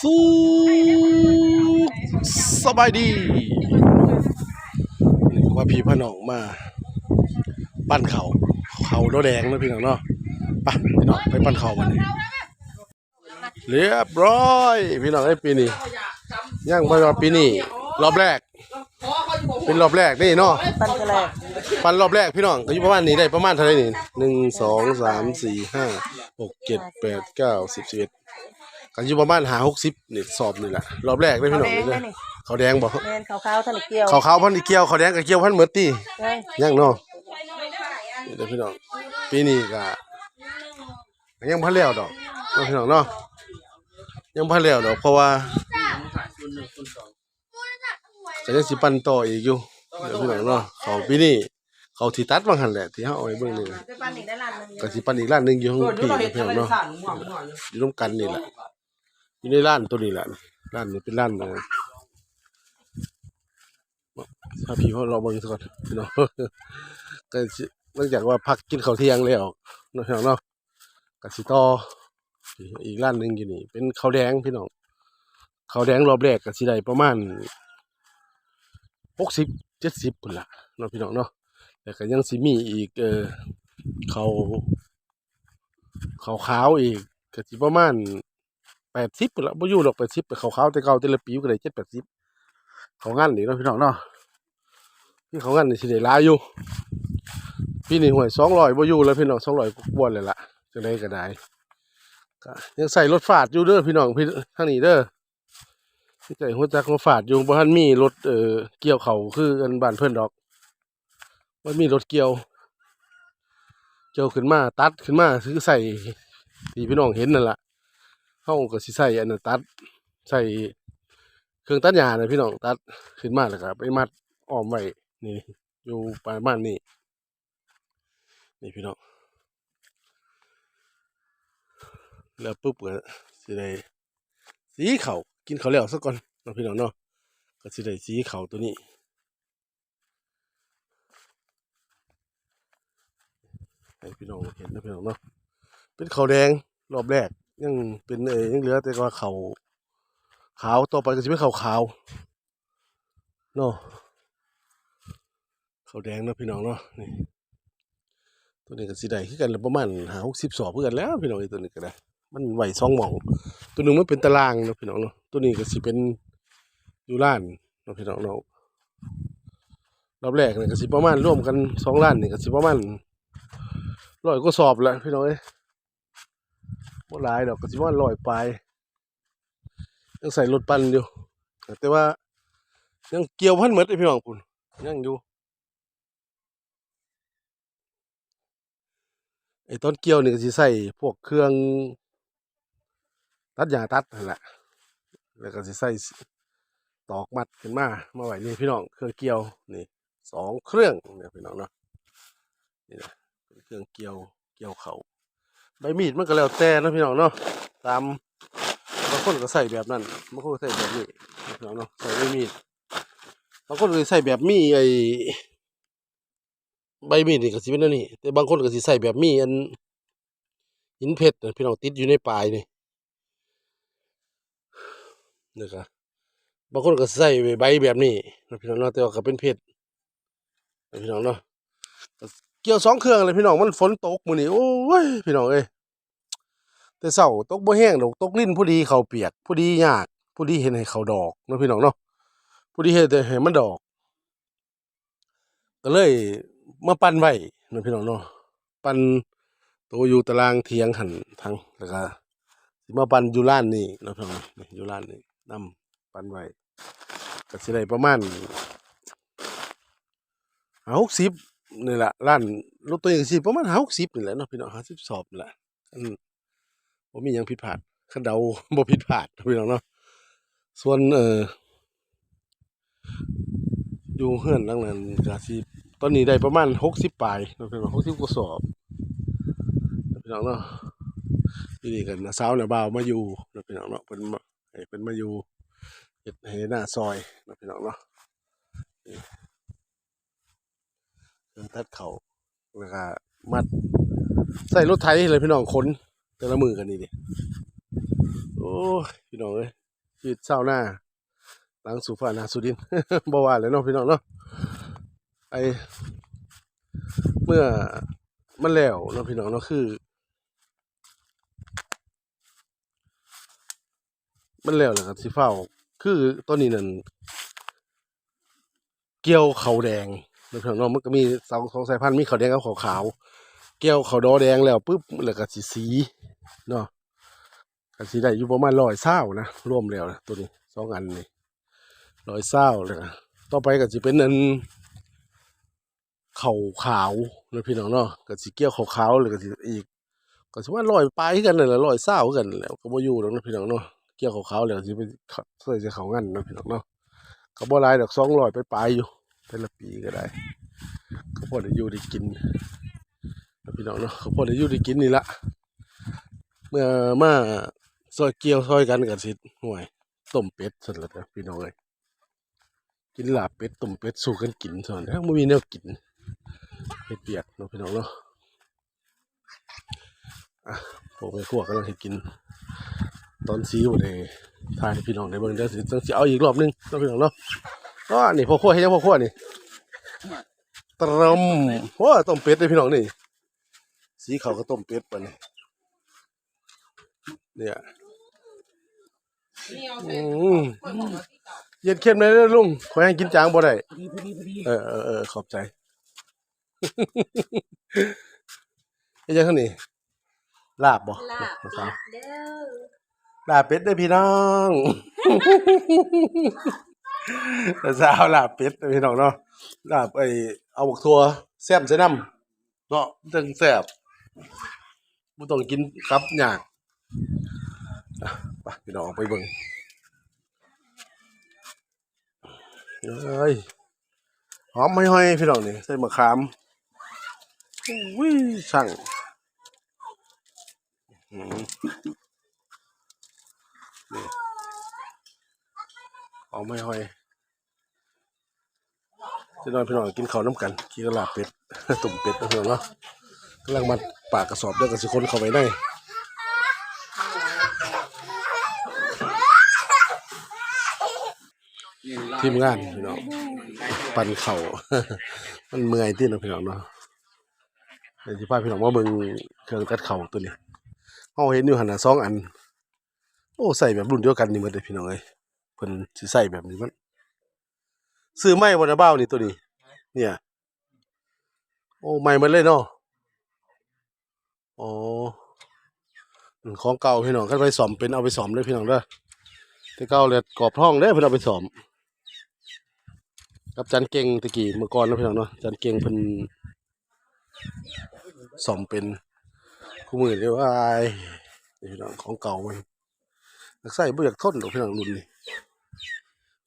สู้สบายดีว่าพี่พ่อน้องมา ปั้นเขาเขาโดแดงนะพี่น้องเนาะไปพี่น้องไปปั้นเขามันนี้เรียบร้อยพี่น้องไอ้ปีนี้ย่างไปว่าปีนี้รอบแรก เป็นรอบแรกนี่เนาะปั้นกรกปันรอบแรกพี่น้องก็อยู่ประมาณนี้ได้ประมาณเท่าไหร่นี่หนึ่งสองสามสี่ห้าหกเจ็ดแปดเก้าสิบสิบเอ็ด ก็อยู่ประมาณหาหกสิบนี่สอบนี่แหละรอบแรกเลยพี่น้องแดนี่งเลได้ยนี่เขาแดงบอกแมนขาวๆทะเลเกี่ยวเขาขาวพันธุ์เกียวเขาแดงกับเกียวพันธุ์เหมือนตีเอ้ยยังเนาะนี่เด้อพี่น้องปีนี้ก็ยังพันแล้วดอกเนาะพี่น้องเนาะยังพันแล้วดอกเพราะว่าจะยังสิปันต่ออีกอยู่เดี๋ยวพี่น้องเนาะเขาปีนี้เขาที่ตัดบางหันแหละที่เขาเอาไว้เบิ่งนี่นะไปปั้นอีกได้ล้านหนึงก็สิปันอีกร้านหนึงอยู่ข้างพี่เพื่อนเนาะอยู่ร่วมกันนี่แหละ อยู่ในร้านตัวนี้แหละร้านนี้เป็นร้านเออถ้าพี่เขารอเบิ่งสักก่อนพี่น้องก็สิเนื่องจากว่าพักกินข้าวเที่ยงแล้วพี่น้องเนาะกสิตออีกร้านหนึ่งอยู่นี่เป็นข้าวแดงพี่น้องข้าวแดงรอบแรกกสิได้ประมาณหกสิบเจ็ดสิบพุ่นละเนาะพี่น้องเนาะแต่ก็ยังสิมีอีกเออเขาวขาวขาวอีกกสิประมาณ แปดสิบละบ่อยู่ดอกแปดสิบขาวขาแต่เก่าแต่ละปีก็ได้เจ็ดแปดสิบเขางันนี่เนาะพี่น้องเนาะพี่เขางันนี่สิได้ลายอยู่พี่นี่ห่วยสองร้อยบ่อยู่แล้วพี่น้องสองร้อยกว่าเลยล่ะจังไดก็ได้ยังใส่รถฝาดอยู่เด้อพี่น้องพี่ทางนี้เด้อที่ใส่หัวจักรถฝาดอยู่บ่ทันมีรถเอ่อเกี่ยวเขาคืออันบ้านเพิ่อนดอกมันมีรถเกี่ยวเจ้าขึ้นมาตัดขึ้นมาคือใส่ที่พี่น้องเห็นนั่นแหละ เขาก็สิใส่อันนั้นตัดใส่เครื่องตัดหญ้านะพี่น้องตัดขึ้นมาแล้วก็ไปมัดอ้อมไว้นี่ อยู่ประมาณนี้นี่พี่น้องแล้วปุ๊บก็สิได้สีเขากินเขาวแล้วสักก่อนนะพี่น้องเนาะก็สิได้สีเขาตัวนี้ให้พี่น้องเห็นนะพี่น้องเนาะเป็นเขาวแดงรอบแรก ยังเป็นเอยังเหลือแต่ว่าเขาวขาวต่อไปก็จะเป็นเขาวขาวเนาะเขาวแดงเนาะพี่น้องเนาะนี่ตัวนี้ก็สีได้คือกันประมาณหาหกสิบสอบเพื่อนแล้วพี่น้องไอ้ตัวนี้ก็ได้มันไหวสองหมอง ตัวหนึ่งมันเป็นตารางเนาะพี่น้องเนาะตัวนี้ก็สิเป็นอยู่ล้านเนาะพี่น้องเนาะรอบแรกเนี่ยก็สิประมาณร่วมกันสองล้านเนี่ยก็สิประมาณร้อยก็สอบแหละพี่น้องเอ้ บ่หลายดอกก็สิว่าร้อยปลายยังใส่รถปั่นอยู่ แต่ว่า ยังเกี่ยวพันเหมดเลยพี่น้องคุณยังอยู่ไอ้ต้นเกี่ยวนี่ก็สิใส่พวกเครื่อง ตัดหญ้าตัดนั่นแหละแล้วก็สิใส่ตอกมัดขึ้นมามาไว้นี่พี่น้องเครื่องเกี่ยวนี่สองเครื่องเนี่ยพี่น้องเนาะนี่นะเครื่องเกี่ยวเกี่ยวเขา ใบมีดมันก็แล้วแต่นะพี่น้องเนาะตามบางคนก็ใส่แบบนั้นบางคนก็ใส่แบบนี้พี่น้องเนาะใส่ใบมีดบางคนก็ใส่แบบมีไอ้ใบมีดนี่ก็สิเป็นอันนี้แต่บางคนก็สิใส่แบบมีอันหินเพชรนะพี่น้องติดอยู่ในปลายนี่นะครับบางคนก็ใส่ใบแบบนี้นะพี่น้องเนาะแต่ว่าก็เป็นเพชรนะพี่น้องเนาะ เกี่ยวสองเครื่องเลยพี่น้องมันฝนตกมื้อนี้โอ้ยพี่น้องเอ้ยแต่เช้าตกบ่แห้งดอกตกลิ้นผู้ดีเขาเปียกผู้ดียากผู้ดีเห็นให้เขาดอกนะพี่น้องเนาะผู้ดีเฮ็ดให้มันดอกก็เลยมาปั่นไว้นะพี่น้องเนาะปั่นตัวอยู่ตารางเถียงหันทางแล้วก็สิมาปั่นอยู่ร้านนี้นะพี่น้องนี่อยู่ร้านนี้นำปั่นไว้ก็สิได้ประมาณหกสิบ นี่แหละร้านรถตัวเองสิประมาณหกสิบนี่แหละเนาะพี่น้องหาสิบสอบนี่แหละอืมมียังผิดพลาดคันเดาบ่ผิดพลาดพี่น้องเนาะส่วนเอออยู่เฮือนหลังนั้นก็สิตอนนี้ได้ประมาณหกสิบปลายเนาะพี่น้องหกสิบกว่าสอบพี่น้องเนาะที่นี่กันนะสาวน่ะบ่าวมาอยู่เนาะพี่น้องเนาะเพิ่นมาเพิ่นมาอยู่เฮ็ดให้หน้าซอยเนาะพี่น้องเนาะ ตัดเขาแล้วก็มัด ใส่รถไถเลยพี่น้องขนแต่ละมือกันนี่ดิโอ้พี่น้องเอ้ยชีวิตชาวนาหลังสู่ฟ้านาสุดินบ่ว่าเลยเนาะพี่น้องเนาะไอเมื่อมันแล้วเนาะพี่น้องเนาะคือ มันแล้วแหละครับสิเฝ้าคือตอนนี้นั่นเกี่ยวเขาแดง เนาะพี่น้องมันก็มีสองสองสายพันธุ์มีขาวแดงกับขาวขาวเกี่ยวขาวดอแดงแล้วปุ๊บแล้วก็สิสีเนาะก็สิได้อยู่ประมาณร้อยเศร้านะรวมแล้วนะตัวนี้สองอันนี่ร้อยเศร้าเลยนะต่อไปก็สิเป็นอันเขาขาวเนะพี่น้องเนาะก็สิเกี่ยวขาวขาวๆแล้วก็สิอีก ก็สิว่าร้อยปลายกันนั่นแหละร้อยเศร้ากันแล้วก็บ่อยู่ดอกเนะพี่น้องเนาะเกี่ยวขาวๆแล้วสิไปเข้าใส่จะเขางั้นนะพี่น้องเนาะก็บ่หลายดอก200ไปปลายอยู่ แต่ละปีก็ได้ก็พอได้อยู่ได้กินพี่น้องเนาะก็พอได้อยู่ได้กินนี่ละเมื่อมาซอยเกี่ยวซอยกันก็สิห่วยต้มเป็ดซั่นล่ะเด้อพี่น้องเอ้ยกินลาบเป็ดต้มเป็ดสู้กันกินซั่นถ้าบ่มีแนวกินเฮ็ดเปียกเนาะพี่น้องเนาะอะผมไปพวกำลังให้กิน ตอนซีอยู่ในทายพี่น้องในเบิ่งเดี๋ยวสิต้องสิเอาอีกรอบนึงเนาะพี่น้องเนาะ ก็นี่พ่อครัวให้ยังพ่อครัวนี่ตรมโอ้ต้มเป็ดเลยพี่น้องนี่ สีขาวก็ต้มเป็ดปะนี่เนี่ยอืมเย็นเข้มเลยเด้อลุงขอให้กินจางบ่ได้พอดีพอดีพอดีเออเออเออขอบใจเฮ็ดยังข้างนี้ลาบบ่ลาบนะครับเด้อลาบเป็ดเด้อพี่น้อง แต่จะเอาลาบเป็ดพี่น้องเนาะลาบไอเอาบักทัวแซ่บใส่น้ำเนาะจังแซ่บบ่ต้องกินครับยากไปพี่น้องอกไปเบิ่งเอ้ยหอมไม่ห้อยพี่น้องนี่ใส่มะขามอุ้ยช่งอืมเอไม่ห้อย จะนอนพี่น้องกินข้าวน้ำกันกินกระลาเป็ดตุ่มเป็ดนะพี่น้องเนาะกำลังมาปากกระสอบเด้วยกันสิคนเข้าไปได้ทีมงานพี่น้องปั่นเข่า มันเมื่อยที่นะพี่น้องเนาะเดี๋ยวจะพาพี่น้องมาเบิ่งเครื่องตัดเข่าตัวนี้เขาเห็นอยู่หันน่ะสองอัน โอ้ใส่แบบรุ่นเดียวกันนี่หมดเลยพี่น้องเอ้ยเพิ่นสิใส่แบบนี้มัน ซื้อไม้บ่นะบ้าวนี่ตัวนี้ เนี่ย โอ้ใหม่หมันเลยเนาะอ๋ออืมของเก่าพี่น้องคันไปซ่อมเป็นเอาไปซ่อมเด้อพี่น้องเด้อแต่เก่าเลยกรอบท้องเด้อเพิ่นเอาไปซ่อมกับจันเก่งตะกี้เมื่อก่อนเนาะพี่น้องเนาะจันเก่งเพิ่นซ่อมเป็นคู่มือเด้อว่าอ้ายนี่พี่น้องของเก่ามันอยากใส่บ่อยากทนดอกพี่น้องรุ่นนี้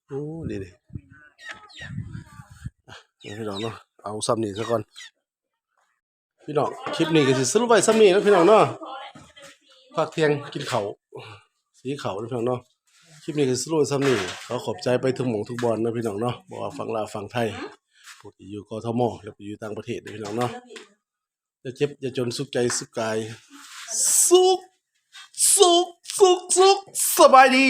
โอ้ดีดิอะเดี๋ยว พี่น้องเนาะเอาซ้ำนี่ซะก่อน พี่น้องคลิปนี้ก็สิสรุปไว้ซ้ำนี่นะพี่น้องเนาะพักเที่ยงกินเขาสีเขานะพี่น้องเนาะคลิปนี้ก็สรุปไว้ซ้ำนี่ขอขอบใจไปถึงหมงทุกบอลนะพี่น้องเนาะบอกว่าฝั่งลาวฝั่งไทยพวกที่อยู่กทมแล้วไปอยู่ต่างประเทศนะพี่น้องเนาะอย่าเจ็บอย่าจนสุขใจสุขกายสุขสุขสุขสุขสบายดี